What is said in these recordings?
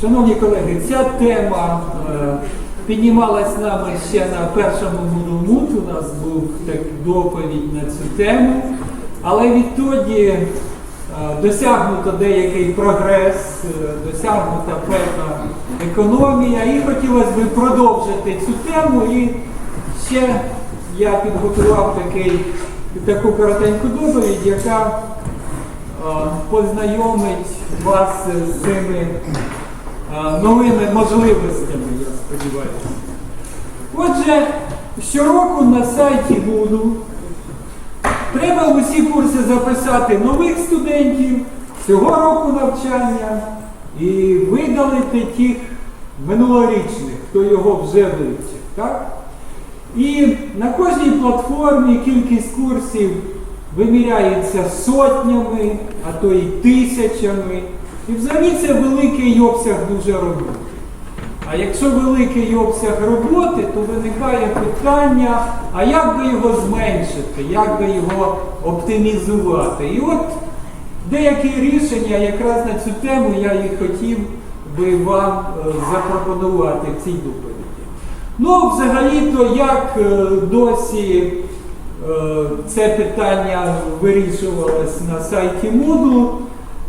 Шановні колеги, ця тема е, піднімалась нами ще на першому мудумут. У нас був так доповідь на цю тему, але відтоді е, досягнуто деякий прогрес, е, досягнута певна економія, і хотілося б продовжити цю тему. І ще я підготував такий, таку коротеньку доповідь, яка познайомить вас з цими новими можливостями, я сподіваюся. Отже, щороку на сайті Буду треба усі курси записати нових студентів цього року навчання і видалити тих минулорічних, хто його вже вивчив. Так? І на кожній платформі кількість курсів виміряється сотнями, а то й тисячами. І взагалі це великий обсяг дуже роботи. А якщо великий обсяг роботи, то виникає питання, а як би його зменшити, як би його оптимізувати? І от деякі рішення якраз на цю тему я і хотів би вам е, запропонувати в цій доповіді. Ну, взагалі-то, як е, досі е, це питання вирішувалось на сайті Moodle,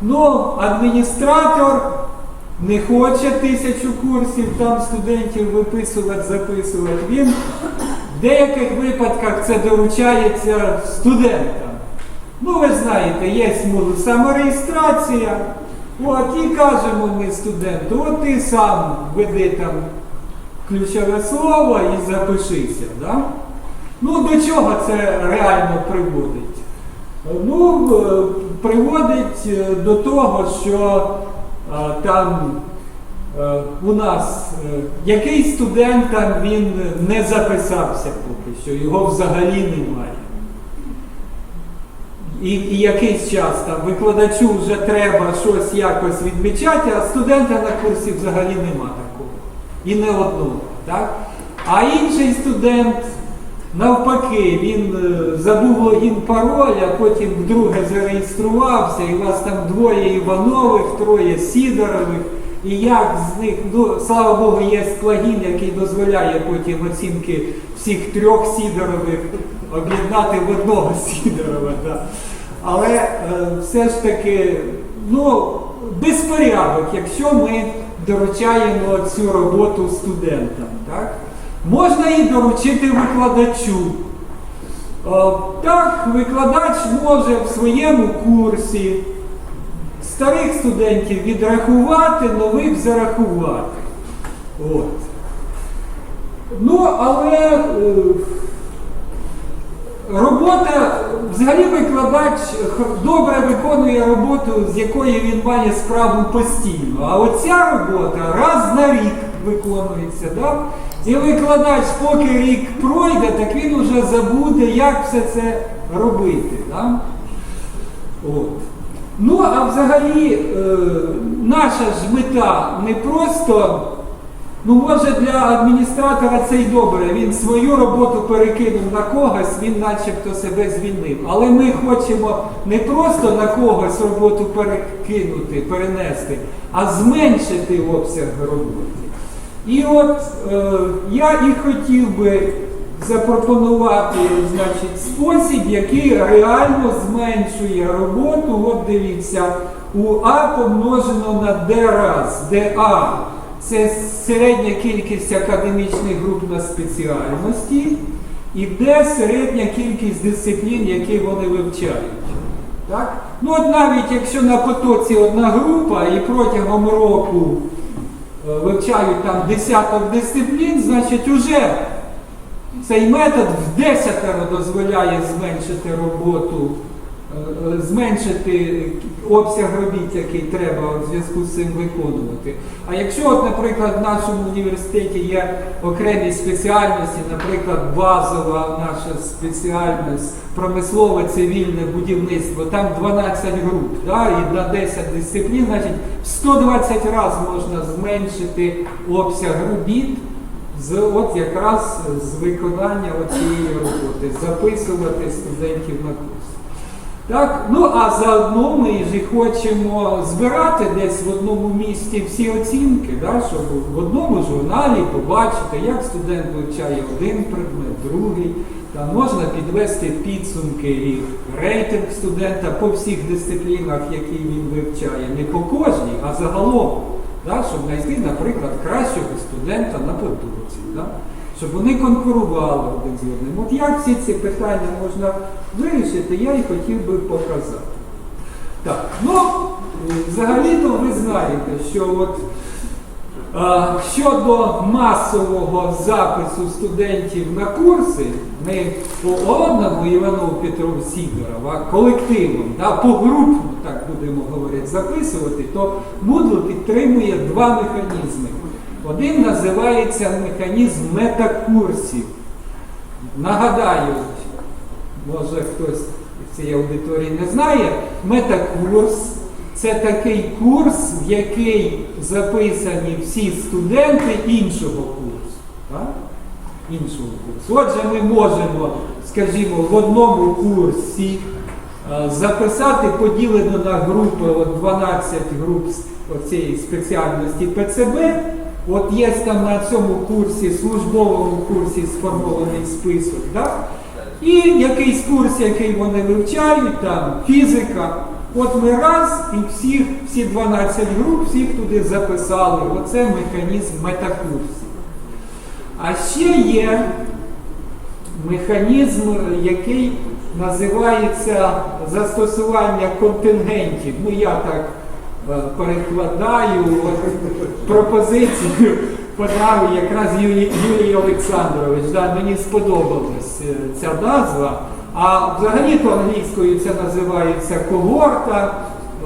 ну, адміністратор не хоче тисячу курсів там студентів виписувати, записувати. Він в деяких випадках це доручається студентам. Ну, ви знаєте, є самореєстрація. От, і кажемо ми студенту, от ти сам веди там ключове слово і запишися. Да? Ну, до чого це реально приводить? Ну, е, приводить е, до того, що е, там е, у нас якийсь студент там він не записався поки що, його взагалі немає. І, і якийсь час там викладачу вже треба щось якось відмічати, а студента на курсі взагалі нема такого. І не одного. Так? А інший студент, навпаки, він е, забув логін пароль, а потім вдруге зареєструвався, і у вас там двоє Іванових, троє Сідорових. І як з них, ну, слава Богу, є плагін, який дозволяє потім оцінки всіх трьох Сідорових об'єднати в одного Сідорова. Да. Але е, все ж таки, ну, безпорядок, якщо ми доручаємо цю роботу студентам. Так? Можна і доручити викладачу. Так, викладач може в своєму курсі старих студентів відрахувати, нових зарахувати. От. Ну, але е, робота, взагалі викладач добре виконує роботу, з якої він має справу постійно. А оця робота раз на рік виконується. Да? І викладач, поки рік пройде, так він уже забуде, як все це робити. Да? От. Ну, а взагалі, е, наша ж мета не просто, ну, може, для адміністратора це й добре, він свою роботу перекинув на когось, він начебто себе звільнив. Але ми хочемо не просто на когось роботу перекинути, перенести, а зменшити обсяг роботи. І от е, я і хотів би запропонувати значить, спосіб, який реально зменшує роботу. От дивіться, у А помножено на Д раз, де А це середня кількість академічних груп на спеціальності, і Д середня кількість дисциплін, які вони вивчають. Так? Ну от навіть якщо на потоці одна група і протягом року вивчають там десяток дисциплін, значить уже цей метод в десятеро дозволяє зменшити роботу, е, е, зменшити обсяг робіт, який треба у зв'язку з цим виконувати. А якщо, от, наприклад, в нашому університеті є окремі спеціальності, наприклад, базова наша спеціальність, промислове цивільне будівництво, там 12 груп, да, і на 10 дисциплін, значить, в 120 разів можна зменшити обсяг робіт з от якраз з виконання цієї роботи, записувати студентів на курс. Так, ну а заодно ми ж хочемо збирати десь в одному місці всі оцінки, да, щоб в одному журналі побачити, як студент вивчає один предмет, другий. Там можна підвести підсумки і рейтинг студента по всіх дисциплінах, які він вивчає, не по кожній, а загалом, да, щоб знайти, наприклад, кращого студента на потоці. Да? Щоб вони конкурували один з одним. От як всі ці питання можна вирішити, я і хотів би показати. Так, ну, взагалі-то ви знаєте, що от е, щодо масового запису студентів на курси, не по одному Івану Петру Сідорова, а колективом, да, погрупно, так будемо говорити, записувати, то Moodle підтримує два механізми. Один називається механізм метакурсів. Нагадаю, може хтось в цій аудиторії не знає, метакурс це такий курс, в який записані всі студенти іншого курсу. Так? Іншого курсу. Отже, ми можемо, скажімо, в одному курсі е, записати поділено на групи от 12 груп цієї спеціальності ПЦБ. От є там на цьому курсі, службовому курсі сформований список, да? і якийсь курс, який вони вивчають, там фізика. От ми раз і всіх, всі 12 груп, всіх туди записали. Оце механізм метакурсів. А ще є механізм, який називається застосування контингентів. Ну я так перекладаю пропозицію подав якраз Юрій, Олександрович. Да, мені сподобалась е, ця назва. А взагалі-то англійською це називається когорта.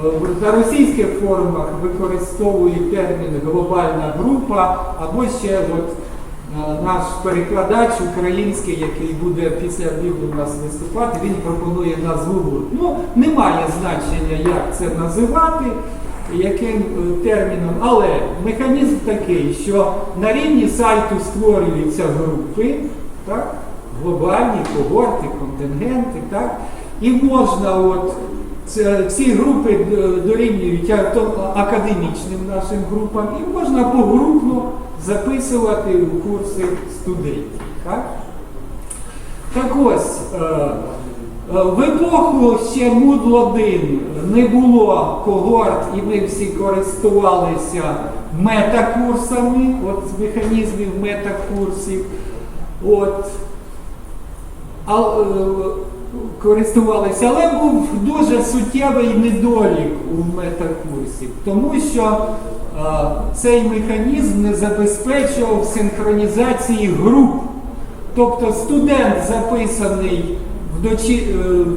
Е, На російських форумах використовують термін глобальна група, або ще от, е, наш перекладач український, який буде після обіду у нас виступати, він пропонує назву. Ну, немає значення, як це називати, яким е, терміном, але механізм такий, що на рівні сайту створюються групи, так? глобальні когорти, контингенти, так? і можна от ці групи д- дорівнюють академічним нашим групам, і можна погрупно записувати у курси студентів. Так, так ось, е, е, в епоху ще Moodle 1 не було когорт, і ми всі користувалися метакурсами, от механізмів метакурсів. От, а, е, користувалися, але був дуже суттєвий недолік у метакурсів, тому що е, цей механізм не забезпечував синхронізації груп. Тобто студент, записаний е,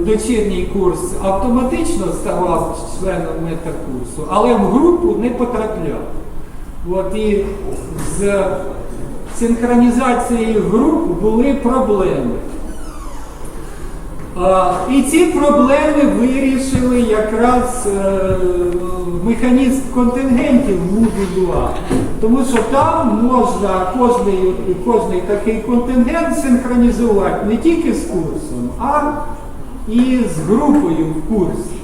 дочірній курс, автоматично ставав членом метакурсу, але в групу не потрапляв. От і з синхронізацією груп були проблеми. І ці проблеми вирішили якраз е, механізм контингентів Moodle 2. Тому що там можна кожний, кожний такий контингент синхронізувати не тільки з курсом, а і з групою в курсі.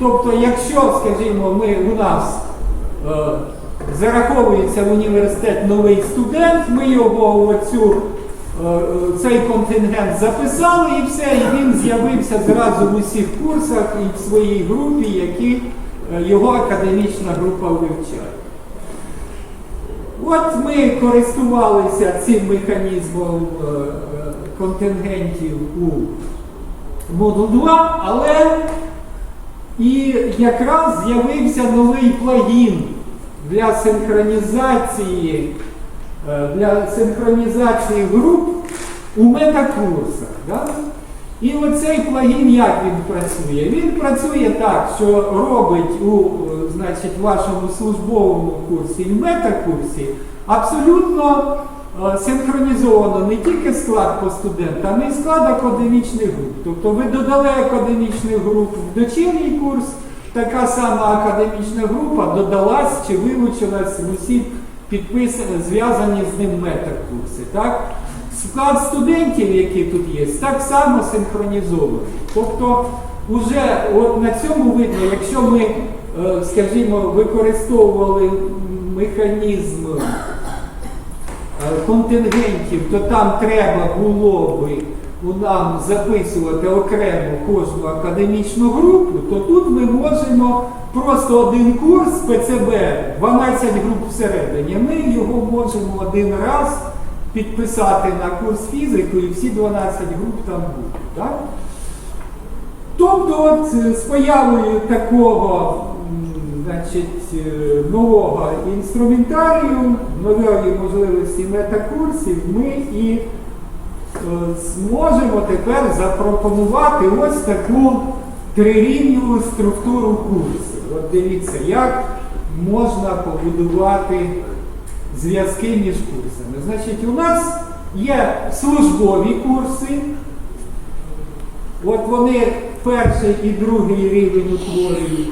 Тобто, якщо, скажімо, ми у нас е, зараховується в університет новий студент, ми його оцю цей контингент записали і все, і він з'явився зразу в усіх курсах і в своїй групі, які е, його академічна група вивчає. От ми користувалися цим механізмом е, е, контингентів у Moodle 2, але і якраз з'явився новий плагін для синхронізації е, для синхронізації груп у метакурсах. Да? І оцей плагін як він працює? Він працює так, що робить у е, значить, вашому службовому курсі і метакурсі абсолютно е, синхронізовано не тільки склад по студентам, а й склад академічних груп. Тобто ви додали академічних груп в дочірній курс, така сама академічна група додалась чи вилучилась в усі підписані, зв'язані з ним метакурси. Так? Склад студентів, які тут є, так само синхронізований. Тобто уже от на цьому видно, якщо ми, е, скажімо, використовували механізм е, контингентів, то там треба було би нам записувати окремо кожну академічну групу, то тут ми можемо просто один курс ПЦБ, 12 груп всередині, ми його можемо один раз підписати на курс фізику і всі 12 груп там будуть. Так? Тобто от, е, з появою такого значить, е, нового інструментарію, нової можливості метакурсів, ми і зможемо тепер запропонувати ось таку трирівневу структуру курсів. От дивіться, як можна побудувати зв'язки між курсами. Значить, у нас є службові курси. От вони перший і другий рівень утворюють.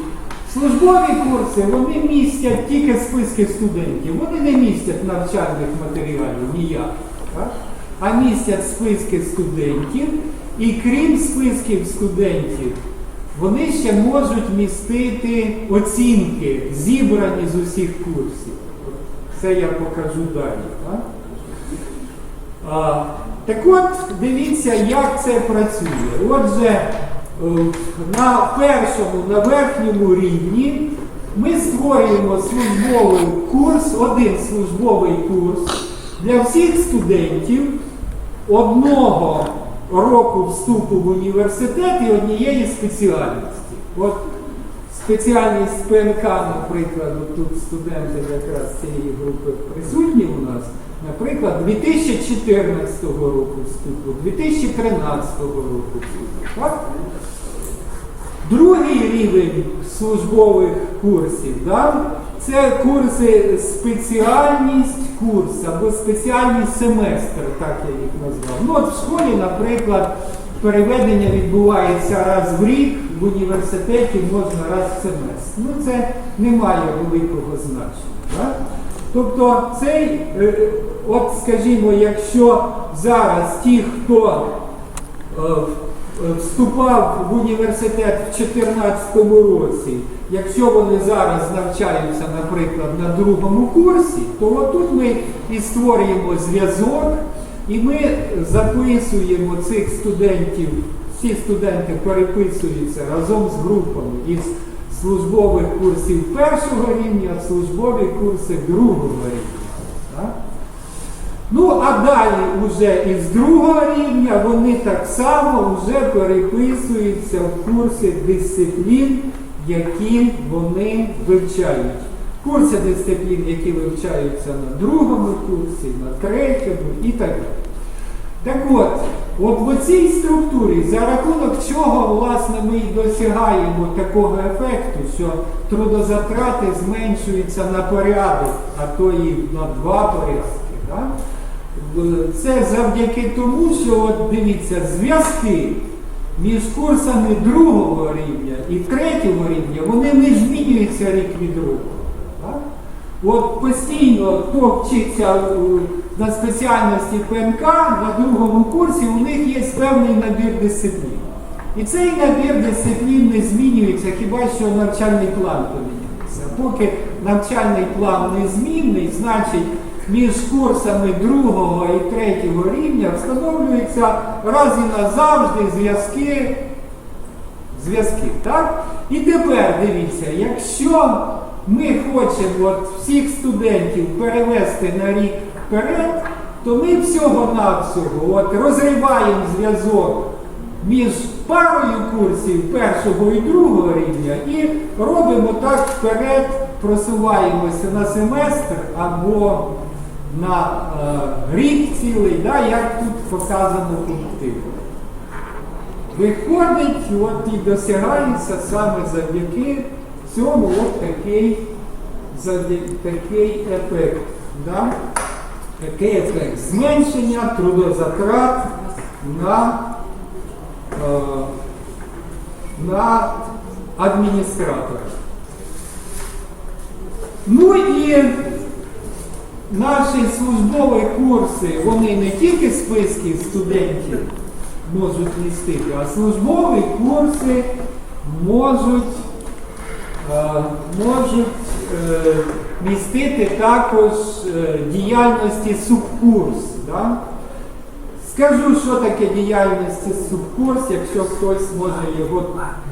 Службові курси вони містять тільки списки студентів, вони не містять навчальних матеріалів ніяк. Так? А містять списки студентів, і крім списків студентів, вони ще можуть містити оцінки, зібрані з усіх курсів. Це я покажу далі. Так? Так от, дивіться, як це працює. Отже, е, на першому, на верхньому рівні ми створюємо службовий курс, один службовий курс для всіх студентів одного року вступу в університет і однієї спеціальності. От спеціальність ПНК, наприклад, тут студенти якраз цієї групи присутні у нас, наприклад, 2014 року вступу, 2013 року вступу. Так? Другий рівень службових курсів, да? Це курси спеціальність курс або спеціальний семестр, так я їх назвав. Ну от в школі, наприклад, переведення відбувається раз в рік, в університеті можна раз в семестр. Ну це не має великого значення. Да? Тобто цей, е, от скажімо, якщо зараз ті, хто е, е, вступав в університет в 2014 році, якщо вони зараз навчаються, наприклад, на другому курсі, то отут ми і створюємо зв'язок, і ми записуємо цих студентів, всі студенти переписуються разом з групами із службових курсів першого рівня, службові курси другого рівня. Ну, а далі вже із другого рівня вони так само вже переписуються в курси дисциплін, які вони вивчають. Курси дисциплін, які вивчаються на другому курсі, на третьому і так далі. Так от, от в цій структурі, за рахунок чого, власне, ми і досягаємо такого ефекту, що трудозатрати зменшуються на порядок, а то і на два порядки. Да? Це завдяки тому, що от дивіться, зв'язки між курсами другого рівня і третього рівня, вони не змінюються рік від року. От постійно, хто вчиться на спеціальності ПНК, на другому курсі, у них є певний набір дисциплін. І цей набір дисциплін не змінюється, хіба що навчальний план поміняється. Поки навчальний план незмінний, значить між курсами другого і третього рівня встановлюються раз і назавжди зв'язки зв'язки. Так? І тепер дивіться, якщо ми хочемо от всіх студентів перевести на рік вперед, то ми всього-навсього от розриваємо зв'язок між парою курсів першого і другого рівня і робимо так вперед, просуваємося на семестр або на е, рік цілий, да, як тут показано пунктиво. Виходить, от і досягається саме завдяки цьому от такий, завдяки, такий ефект. Да? Такий ефект зменшення трудозатрат на, е, на адміністратора. Ну і наші службові курси, вони не тільки списки студентів можуть містити, а службові курси можуть, е, можуть е, містити також е, діяльності субкурс. Да? Скажу, що таке діяльність субкурс, якщо хтось може його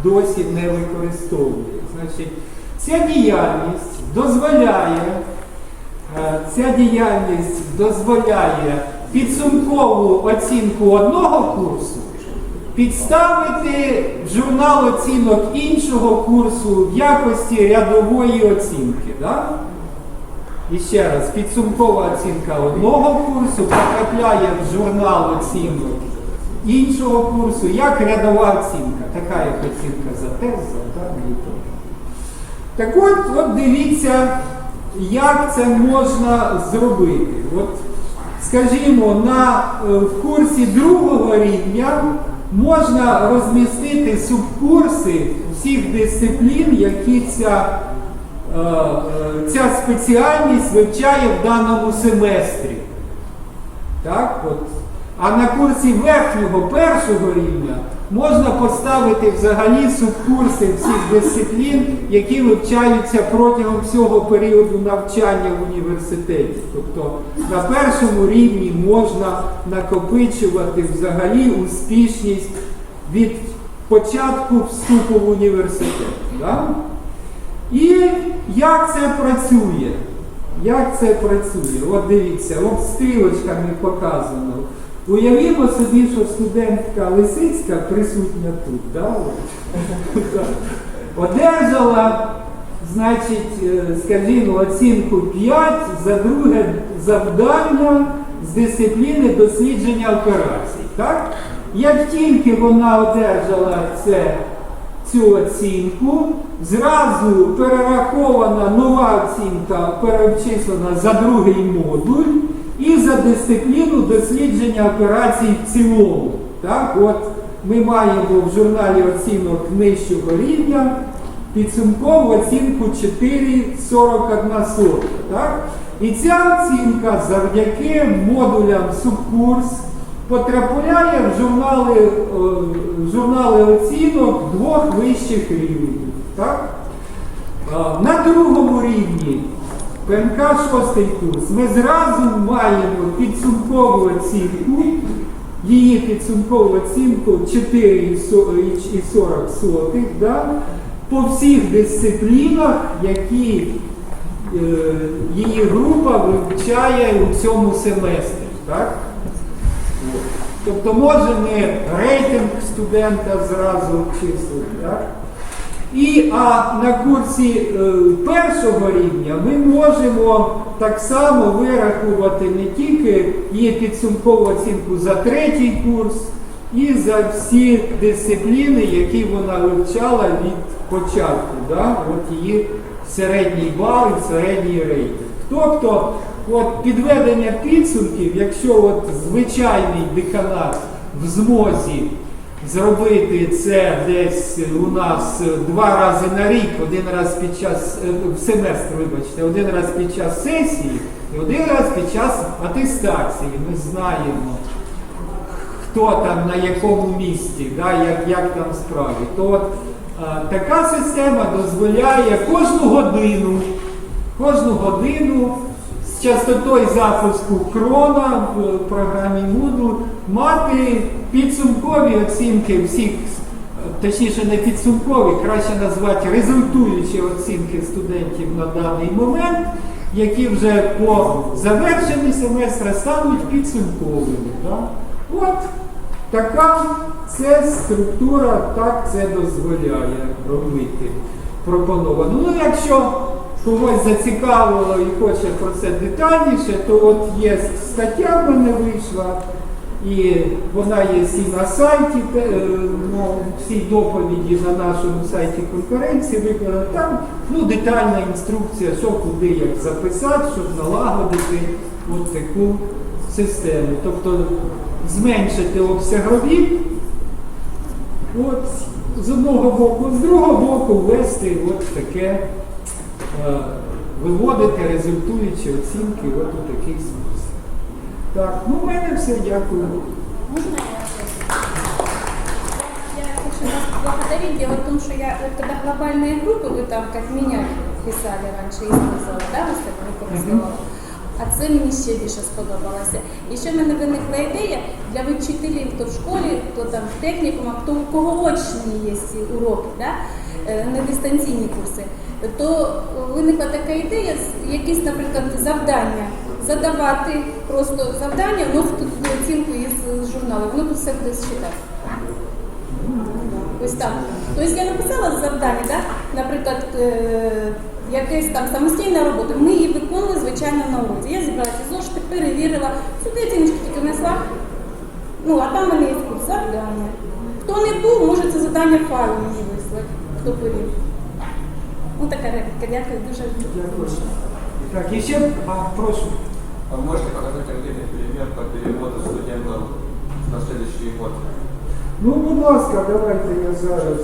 досі не використовує. Значить, ця діяльність дозволяє, ця діяльність дозволяє підсумкову оцінку одного курсу підставити журнал оцінок іншого курсу в якості рядової оцінки. Да? І ще раз, підсумкова оцінка одного курсу потрапляє в журнал оцінок іншого курсу як рядова оцінка. Така як оцінка за тест, за дані і так. Так от, от дивіться, як це можна зробити. От, скажімо, на, е, в курсі другого рівня можна розмістити субкурси всіх дисциплін, які ця Е, е, ця спеціальність вивчає в даному семестрі. Так, от. А на курсі верхнього першого рівня можна поставити взагалі субкурси всіх дисциплін, які вивчаються протягом всього періоду навчання в університеті. Тобто на першому рівні можна накопичувати взагалі успішність від початку вступу в університет. Да? І як це працює? Як це працює? От дивіться, от стрілочками показано. Уявімо собі, що студентка Лисицька присутня тут, да? одержала, значить, е, скажімо, оцінку 5 за друге завдання з дисципліни дослідження операцій. Так? Як тільки вона одержала це цю оцінку, зразу перерахована нова оцінка, переобчислена за другий модуль і за дисципліну дослідження операцій в цілому. Так, от Ми маємо в журналі оцінок нижчого рівня підсумкову оцінку 4,41. Так? І ця оцінка завдяки модулям субкурс потрапляє в журнали, е, в журнали оцінок двох вищих рівнів. Так? На другому рівні ПМК 6 курс ми зразу маємо підсумкову оцінку, її підсумкову оцінку 4,40 да? по всіх дисциплінах, які е, її група вивчає у цьому семестрі. Так? Тобто можемо рейтинг студента зразу обчислити. І а на курсі е, першого рівня ми можемо так само вирахувати не тільки її підсумкову оцінку за третій курс, і за всі дисципліни, які вона вивчала від початку. Да? От її середній бал і середній рейтинг. Тобто от підведення підсумків, якщо от звичайний деканат в змозі зробити це десь у нас два рази на рік, один раз під час е, в семестр, вибачте, один раз під час сесії і один раз під час атестації. Ми знаємо, хто там на якому місці, да, як, як там справи. То от, а, така система дозволяє кожну годину, кожну годину з частотою запуску крона в програмі Moodle мати підсумкові оцінки всіх, точніше не підсумкові, краще назвати результуючі оцінки студентів на даний момент, які вже по завершенні семестра стануть підсумковими. Да? От така це структура, так це дозволяє робити пропоновано. Ну, якщо когось зацікавило і хоче про це детальніше, то от є стаття в мене вийшла, і вона є і на сайті, е, ну, всі доповіді на нашому сайті конференції викладена. Там ну, детальна інструкція, що куди як записати, щоб налагодити от таку систему. Тобто зменшити обсяг робіт, от, з одного боку, з другого боку ввести от таке, виводити результуючі оцінки от у такий спосіб. Так, ну в мене все, дякую. Можна я щось? Я хочу хочу вас поблагодарить. Дело в том, что я, вот когда глобальные группы, вы там, как меня писали раньше, использовала, да, ви себе використовували. А це мені ще більше сподобалося. І ще в мене виникла ідея для вчителів, хто в школі, хто там в технікумах, хто у кого очні є ці уроки, да? е, не дистанційні курси, то виникла така ідея, якісь, наприклад, завдання. Задавати просто завдання, вносити туди оцінку із журналу, воно тут все буде считати. Ось так. Тобто я написала завдання, да? наприклад, е, якась там самостійна робота. Ми її виконували, звичайно, на уроці. Я зібралася зошити, перевірила, сюди оціночки тільки внесла. Ну, а там в мене є завдання. Хто не був, може це завдання файлом мені вислати, хто повів. Ну, така репліка, дякую, дуже Дякую. Так, і ще, а, прошу. А вы можете показать отдельный пример по переводу студентов на следующий год? Ну, будь ласка, давайте я зараз.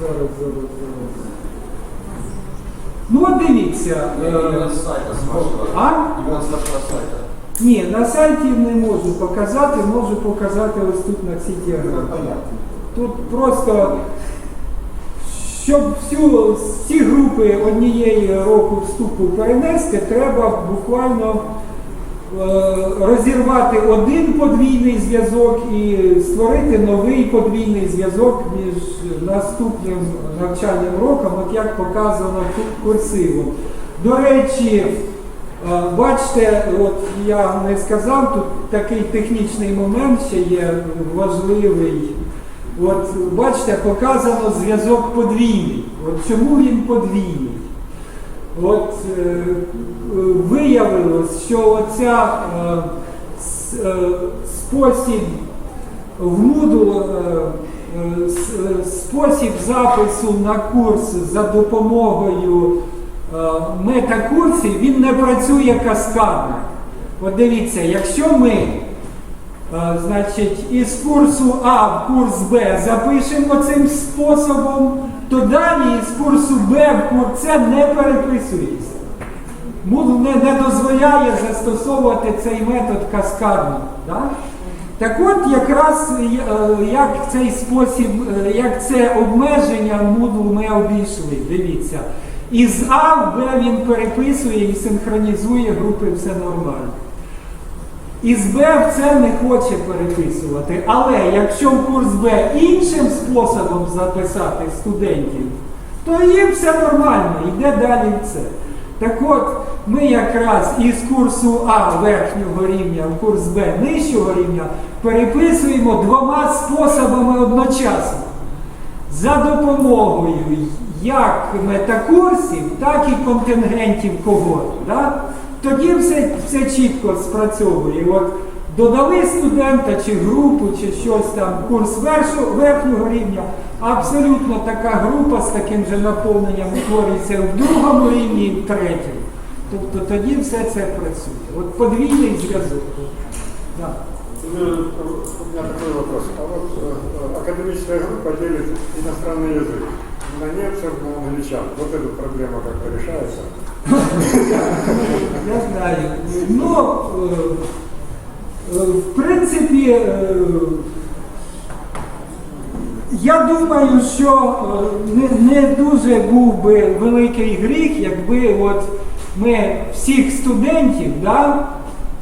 Зараз, зараз, зараз. Ну, от дивіться. е, Именно с сайта, с вашего. А? Именно с вашего сайта. Ні, на сайті не можу показати, можу показати ось тут на цій діаграмі. Тут просто, щоб всю, всі групи однієї року вступу перенести, треба буквально е, розірвати один подвійний зв'язок і створити новий подвійний зв'язок між наступним навчальним роком, от як показано тут курсиво. До речі, е, бачите, от я не сказав, тут такий технічний момент ще є важливий. От бачите, показано зв'язок подвійний. От чому він подвійний? От е, виявилось, що оця е, е, спосіб в Moodle, е, е, е, спосіб запису на курс за допомогою е, метакурсів, він не працює каскадно. От дивіться, якщо ми Значить, із курсу А в курс Б запишемо цим способом, то далі із курсу Б в курс С не переписується. Moodle не, не дозволяє застосовувати цей метод каскадно. Да? Так от якраз е, як цей спосіб, е, як це обмеження Moodle ми обійшли. Дивіться. Із А в Б він переписує і синхронізує групи, все нормально. Із Б це не хоче переписувати. Але якщо курс Б іншим способом записати студентів, то їм все нормально, йде далі це. Так от, ми якраз із курсу А верхнього рівня в курс Б нижчого рівня переписуємо двома способами одночасно. За допомогою як метакурсів, так і контингентів когорт. Да? Тоді все, все чітко спрацьовує. От додали студента чи групу, чи щось там, курс вершу, верхнього рівня, абсолютно така група з таким же наповненням утворюється в другому рівні і в третьому. Тобто тоді все це працює. От подвійний зв'язок. Да. Э, У меня такой вопрос. А вот э, академическая группа делит иностранный язык на немцев, на англичан. Вот эта проблема как-то решается. Я знаю. Ну, е, е, в принципі, е, я думаю, що не, не дуже був би великий гріх, якби от ми всіх студентів, да,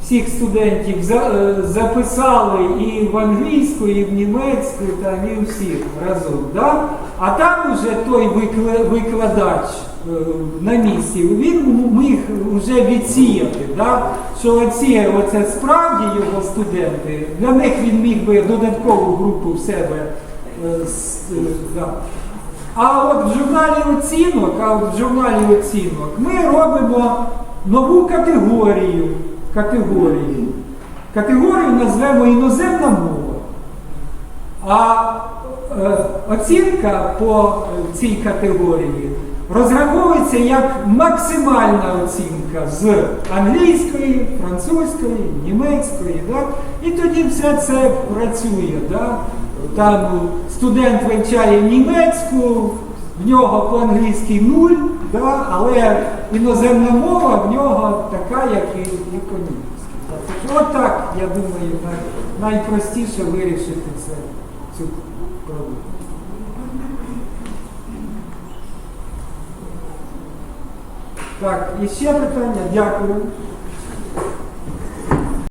всіх студентів е, записали і в англійську, і в німецьку, там, і всіх разом. Да? А там уже той викла- викладач на місці, він міг вже відсіяти, да? що оці, оце справді його студенти, для них він міг би додаткову групу в себе. е, е, да. А от в журналі оцінок, а от в журналі оцінок ми робимо нову категорію. Категорію. Категорію назвемо іноземна мова. А е, оцінка по е, цій категорії розраховується як максимальна оцінка з англійської, французької, німецької. Да? І тоді все це працює. Да? Там студент вивчає німецьку, в нього по-англійськи нуль, да? але іноземна мова в нього така, як і, і по-німецьки. От так, я думаю, най- найпростіше вирішити це, цю крови. Так, і ще питання. Дякую.